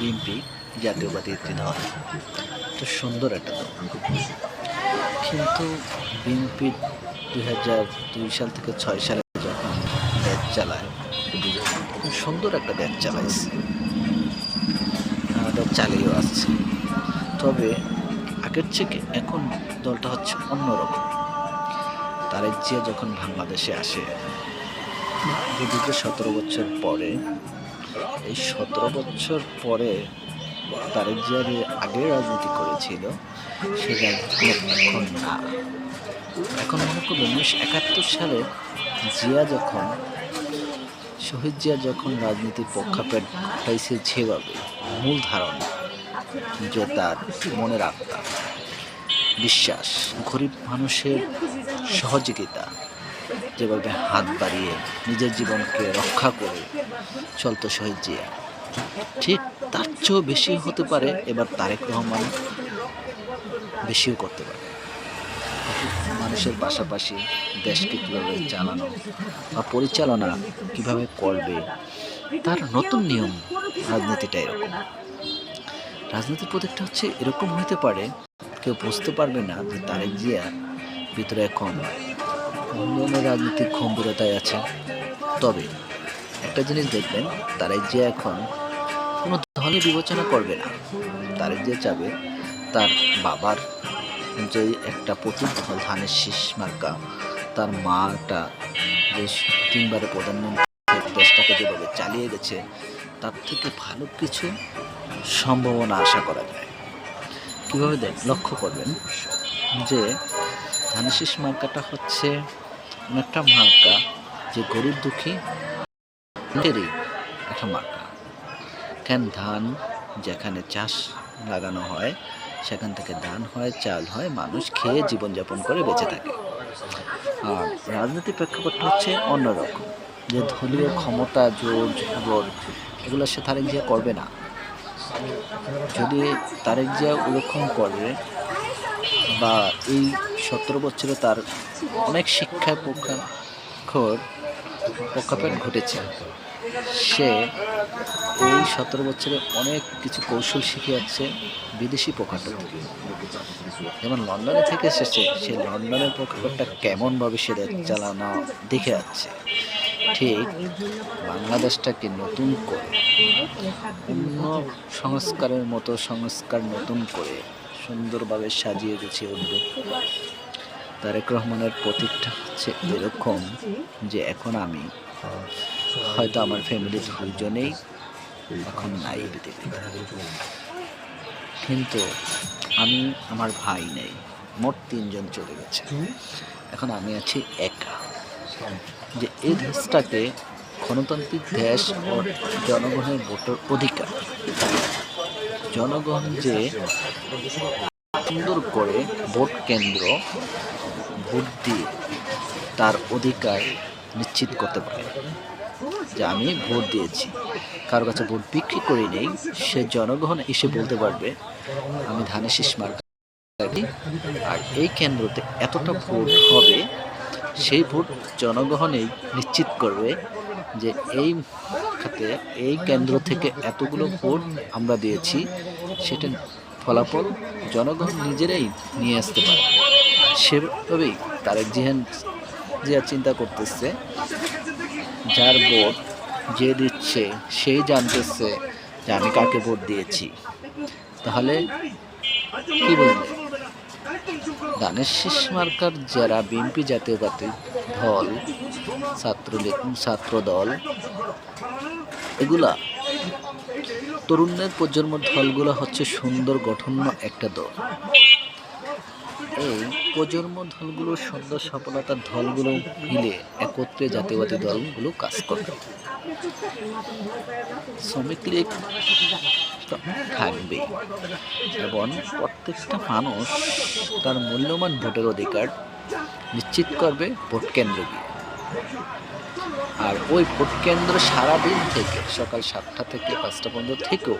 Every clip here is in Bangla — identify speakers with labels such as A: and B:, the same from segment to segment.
A: বিএনপি জাতীয়বাদী একটি দল তো সুন্দর একটা দল। কিন্তু বিএনপি দুই হাজার দুই সাল থেকে ছয় সালে যখন দেশ চালায় খুব সুন্দর একটা দেশ চালাইছে। আমাদের চালিয়েও আসছে। তবে আগের থেকে এখন দলটা হচ্ছে অন্যরকম। তারেক জিয়া যখন বাংলাদেশে আসে দীর্ঘ সতেরো বছর পরে এই সতেরো বছর পরে তারেক জিয়া যে আগে রাজনীতি করেছিল সেই রাজনীতি এখন না। এখন মনে করবেন উনিশশো একাত্তর সালে জিয়া যখন, শহীদ জিয়া যখন রাজনীতির পক্ষাপেট পাইছে যেভাবে মূল ধারণা যে তার মনের আত্মা, বিশ্বাস, গরিব মানুষের সহযোগিতা যেভাবে হাত বাড়িয়ে নিজের জীবনকে রক্ষা করে চলতো শহীদ জিয়া। ঠিক তার চেয়েও বেশি হতে পারে এবার তারেক রহমান বেশিও করতে পারে। মানুষের পাশাপাশি দেশকে কীভাবে চালানো বা পরিচালনা কীভাবে করবে, তার নতুন নিয়ম রাজনীতিটা এরকম। রাজনীতির প্রতীকটা হচ্ছে এরকম হতে পারে, কেউ বুঝতে পারবে না যে তারেক জিয়া ভিতরে এখন উন্নয়নের রাজনৈতিক গম্ভীরতায় আছে। তবে একটা জিনিস দেখবেন তারেক যে এখন কোনো দলে বিবেচনা করবে না তারেক যে চাবে তার বাবার যে একটা দল ধানের শীষ মার্কা, তার মাটা যে তিনবারে প্রধানমন্ত্রী দেশটাকে যেভাবে চালিয়ে গেছে, তার থেকে ভালো কিছু সম্ভাবনা আশা করা যায়। কীভাবে দেখ, লক্ষ্য করবেন যে ধানের শীষ মার্কাটা হচ্ছে একটা মার্কা যে গরিব দুঃখী একটা মার্কা। কেন ধান যেখানে চাষ লাগানো হয়, সেখান থেকে ধান হয়, চাল হয়, মানুষ খেয়ে জীবনযাপন করে বেঁচে থাকে। আর রাজনীতির প্রেক্ষাপটটা হচ্ছে অন্যরকম, যে দলীয় ক্ষমতা জোর জবর এগুলো সে তারেক জিয়া করবে না। যদি তারেক জিয়া ওরকম করে বা এই সতেরো বছরে তার অনেক শিক্ষা পক্ষাক্ষর পক্ষাপেট ঘটেছে। সে এই সতেরো বছরে অনেক কিছু কৌশল শিখে যাচ্ছে বিদেশি পক্ষাপট থেকে। যেমন লন্ডনে থেকে এসেছে, সে লন্ডনের পক্ষাপটটা কেমনভাবে সে চালানো, দেখে যাচ্ছে। ঠিক বাংলাদেশটাকে নতুন করে, অন্য সংস্কারের মতো সংস্কার নতুন করে সুন্দরভাবে সাজিয়ে গুছিয়ে উঠবে তারেক রহমানের প্রতীকটা হচ্ছে এরকম যে এখন আমি হয়তো আমার ফ্যামিলির দুজনেই এখন নাই কিন্তু আমি, আমার ভাই নেই, মোট তিনজন চলে গেছে। এখন আমি আছি একা। যে এই দেশটাকে গণতান্ত্রিক দেশ ও জনগণের ভোটের অধিকার জনগণ যে সুন্দর করে ভোট কেন্দ্র, ভোট দিয়ে তার অধিকার নিশ্চিত করতে পারে যে আমি ভোট দিয়েছি, কারও কাছে ভোট বিক্রি করে নেই, সে জনগণ এসে বলতে পারবে, আমি ধানের শীষ মার্কা। আর এই কেন্দ্রতে এতটা ভোট হবে, সেই ভোট জনগণই নিশ্চিত করবে যে এই খাতে এই কেন্দ্র থেকে এতগুলো ভোট আমরা দিয়েছি সেটা ফলাফল জনগণ নিজেরাই নিয়ে আসতে পারে। সেভাবেই তারেক জিহান জিয়া চিন্তা করতেছে, যার ভোট যে দিচ্ছে, সেই জানতেছে যে আমি কাকে ভোট দিয়েছি। তাহলে কি বুঝলে দানের শেষ মার্কার যারা বিএনপি জাতীয়বাদী দল ছাত্রলীগ ছাত্র দল, এগুলা তরুণদের প্রজন্ম দলগুলো হচ্ছে সুন্দর গঠন্য একটা দল। এই প্রজন্ম দলগুলো সুন্দর সফলতার দলগুলো মিলে একত্রে জাতীয়বাদী দলগুলো কাজ করবে। শ্রমিক তো এবং প্রত্যেকটা মানুষ তার মূল্যবান ভোটের অধিকার নিশ্চিত করবে ভোট কেন্দ্রে আর ওই ভোট কেন্দ্র সারাদিন থেকে সকাল সাতটা থেকে পাঁচটা পর্যন্ত থেকেও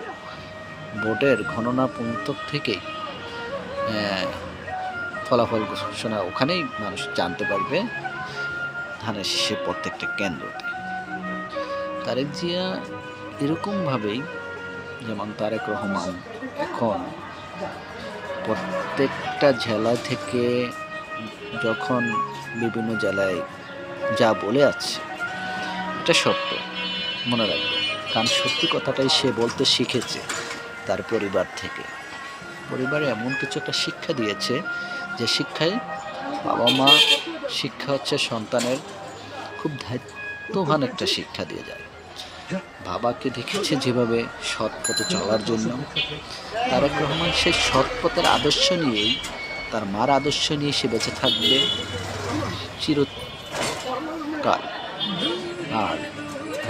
A: ভোটের গণনা পর্যন্ত থেকেই ফলাফল ঘোষণা ওখানেই মানুষ জানতে পারবে, ধানের শীষে প্রত্যেকটা কেন্দ্রতে। তারেক জিয়া এরকমভাবেই, যেমন তারেক রহমান এখন প্রত্যেকটা জেলা থেকে যখন বিভিন্ন জেলায় যা বলে আছে এটা সত্য, মনে রাখবে। কারণ সত্যি কথাটাই সে বলতে শিখেছে তার পরিবার থেকে। পরিবারে এমন কিছু একটা শিক্ষা দিয়েছে যে শিক্ষায় বাবা মা শিক্ষা হচ্ছে সন্তানের খুব দায়িত্ববান একটা শিক্ষা দিয়ে যায়। বাবাকে দেখেছে যেভাবে সৎ পথে চলার জন্য। তারেক রহমান সেই সৎ পথের আদর্শ নিয়েই, তার মার আদর্শ নিয়ে সে বেঁচে থাকবে চিরকাল। আর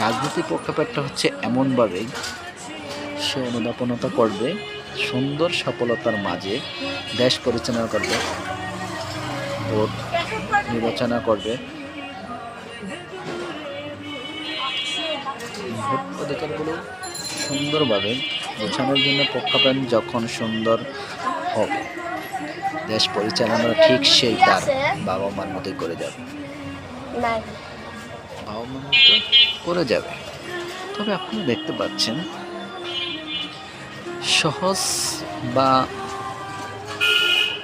A: রাজনীতি প্রেক্ষাপটটা হচ্ছে এমনভাবে সে অনুদাপনতা করবে, সুন্দর সফলতার মাঝে দেশ পরিচালনা করবে, ভোট নির্বাচনা করবে। ভোট অধিকারগুলো সুন্দরভাবে বোঝানোর জন্য প্রেক্ষাপট যখন সুন্দর হবে দেশ পরিচালনা ঠিক সেই তার বাবা মার মতোই করে যাবে। বাবা মার মতো করে যাবে। তবে আপনারা দেখতে পাচ্ছেন সহজ বা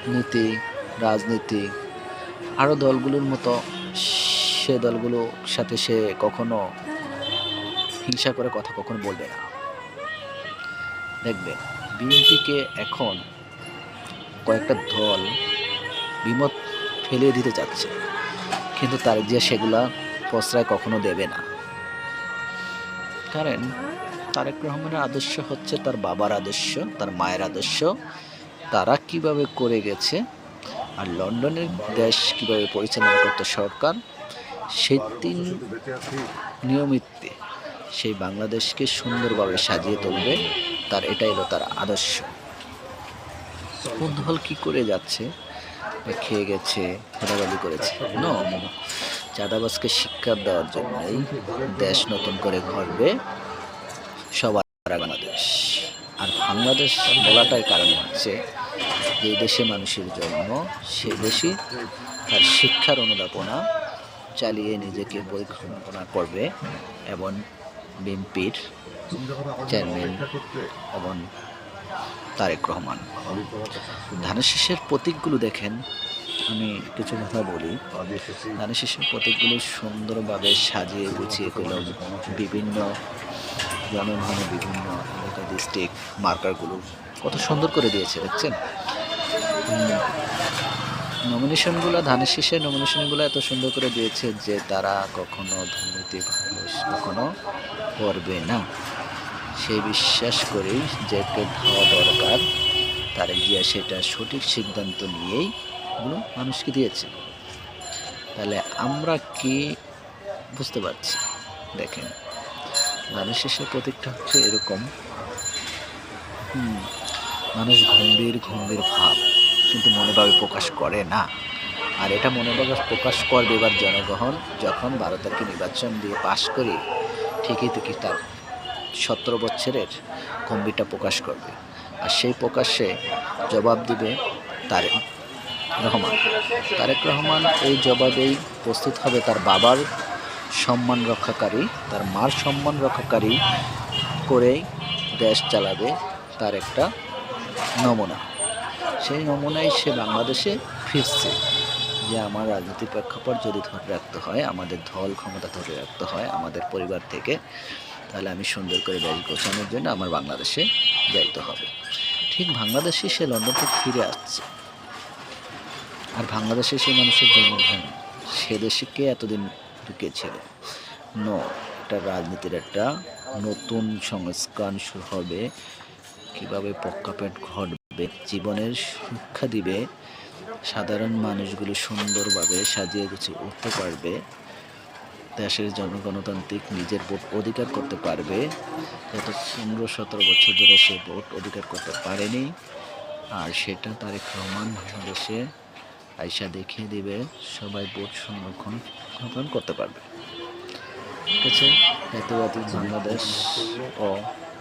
A: নীতি রাজনীতি আরও দলগুলোর মতো সে দলগুলোর সাথে সে কখনো হিংসা করে কথা কখনো বলবে না। দেখবেন বিএনপিকে এখন কয়েকটা দল বিমত ফেলিয়ে দিতে চাচ্ছে, কিন্তু তার যে সেগুলা প্রশ্রয় কখনো দেবে না। কারণ তারেক রহমানের আদর্শ হচ্ছে তার বাবার আদর্শ, তার মায়ের আদর্শ। তারা কীভাবে করে গেছে আর লন্ডনের দেশ কীভাবে পরিচালনা করতে সরকার, সেই তিন নিয়মিত্তে সেই বাংলাদেশকে সুন্দরভাবে সাজিয়ে তুলবে, তার এটাই হলো তার আদর্শ। কোন দল কি করে যাচ্ছে? খেয়ে গেছে ঘোরাঘুরি করেছে। নো চাঁদাবাজকে শিক্ষা দেওয়ার জন্যই দেশ নতুন করে গড়বে সবার বাংলাদেশ। আর বাংলাদেশ বলাটার কারণ হচ্ছে যে দেশে মানুষের জন্য সে দেশে তার শিক্ষার অনুদাপনা চালিয়ে নিজেকে পরিকল্পনা করবে এবং বিএনপির চেয়ারম্যান এবং তারেক রহমান। ধানের শীষের প্রতীকগুলো দেখেন, আমি কিছু কথা বলি। ধানের শীষের প্রতীকগুলো সুন্দরভাবে সাজিয়ে গুছিয়ে পেল বিভিন্ন জনগণে, বিভিন্ন এলাকা ডিস্ট্রিক্ট মার্কারগুলো কত সুন্দর করে দিয়েছে, দেখছেন? নমিনেশনগুলো ধানের শীষের নমিনেশনগুলো এত সুন্দর করে দিয়েছে যে তারা কখনো দুর্নীতি কখনো করবে না। সেই বিশ্বাস করেই যেকে ধাওয়া দরকার, তারা গিয়া সেটা সঠিক সিদ্ধান্ত নিয়েই এগুলো মানুষকে দিয়েছে। তাহলে আমরা কি বুঝতে পারছি? দেখেন, ধানের শেষের প্রতীকটা হচ্ছে এরকম। মানুষ গম্ভীর গম্ভীর ভাব। কিন্তু মনোভাবে প্রকাশ করে না। আর এটা মনোভাবে প্রকাশ করবে এবার জনগণ যখন তারিখে নির্বাচন দিয়ে পাশ করে, ঠিকই ঠিকই তার সতেরো বছরের গম্ভীরটা প্রকাশ করবে। আর সেই প্রকাশে জবাব দিবে তারেক রহমান। তারেক রহমান এই জবাবেই প্রস্তুত হবে তার বাবার সম্মান রক্ষাকারী, তার মার সম্মান রক্ষাকারী করেই দেশ চালাবে তার একটা নমুনা। সেই নমুনায় সে বাংলাদেশে ফিরছে। যে আমার রাজনীতির প্রেক্ষাপট যদি ধরে রাখতে হয়, আমাদের দল ক্ষমতা ধরে রাখতে হয়, আমাদের পরিবার থেকে, তাহলে আমি সুন্দর করে দেশ গোছানোর জন্য আমার বাংলাদেশে যাইতে হবে। ঠিক বাংলাদেশে সে লন্ডন থেকে ফিরে আসছে। আর বাংলাদেশে সেই মানুষের জন্মভূমি, সে দেশে কে এতদিন ঢুকেছিল নো একটা রাজনীতির একটা নতুন সংস্কার শুরু হবে। কীভাবে পক্ষাপেট ঘটবে? জীবনের শিক্ষা দিবে, সাধারণ মানুষগুলো সুন্দরভাবে সাজিয়ে গুছিয়ে উঠতে পারবে, দেশের জনগণতান্ত্রিক নিজের ভোট অধিকার করতে পারবে। গত পনেরো, সতেরো বছর ধরে সে ভোট অধিকার করতে পারেনি। আর সেটা তারেক রহমান বাংলাদেশে আইসা দেখিয়ে দিবে, সবাই ভোট সংরক্ষণ করতে পারবে। ঠিক আছে। জাতীয়বাদী বাংলাদেশ ও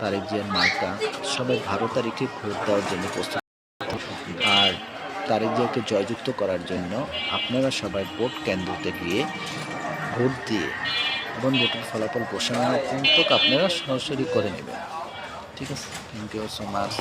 A: তারেক জিয়ার মার্কা। সবাই বারো তারিখে ভোট দেওয়ার জন্য প্রস্তুত। আর তারেক জিয়াকে জয়যুক্ত করার জন্য আপনারা সবাই ভোট কেন্দ্রতে গিয়ে ভোট দিয়ে এবং ভোটের ফলাফল ঘোষণা পর্যন্ত আপনারা সরাসরি করে নেবেন। ঠিক আছে? Thank you so much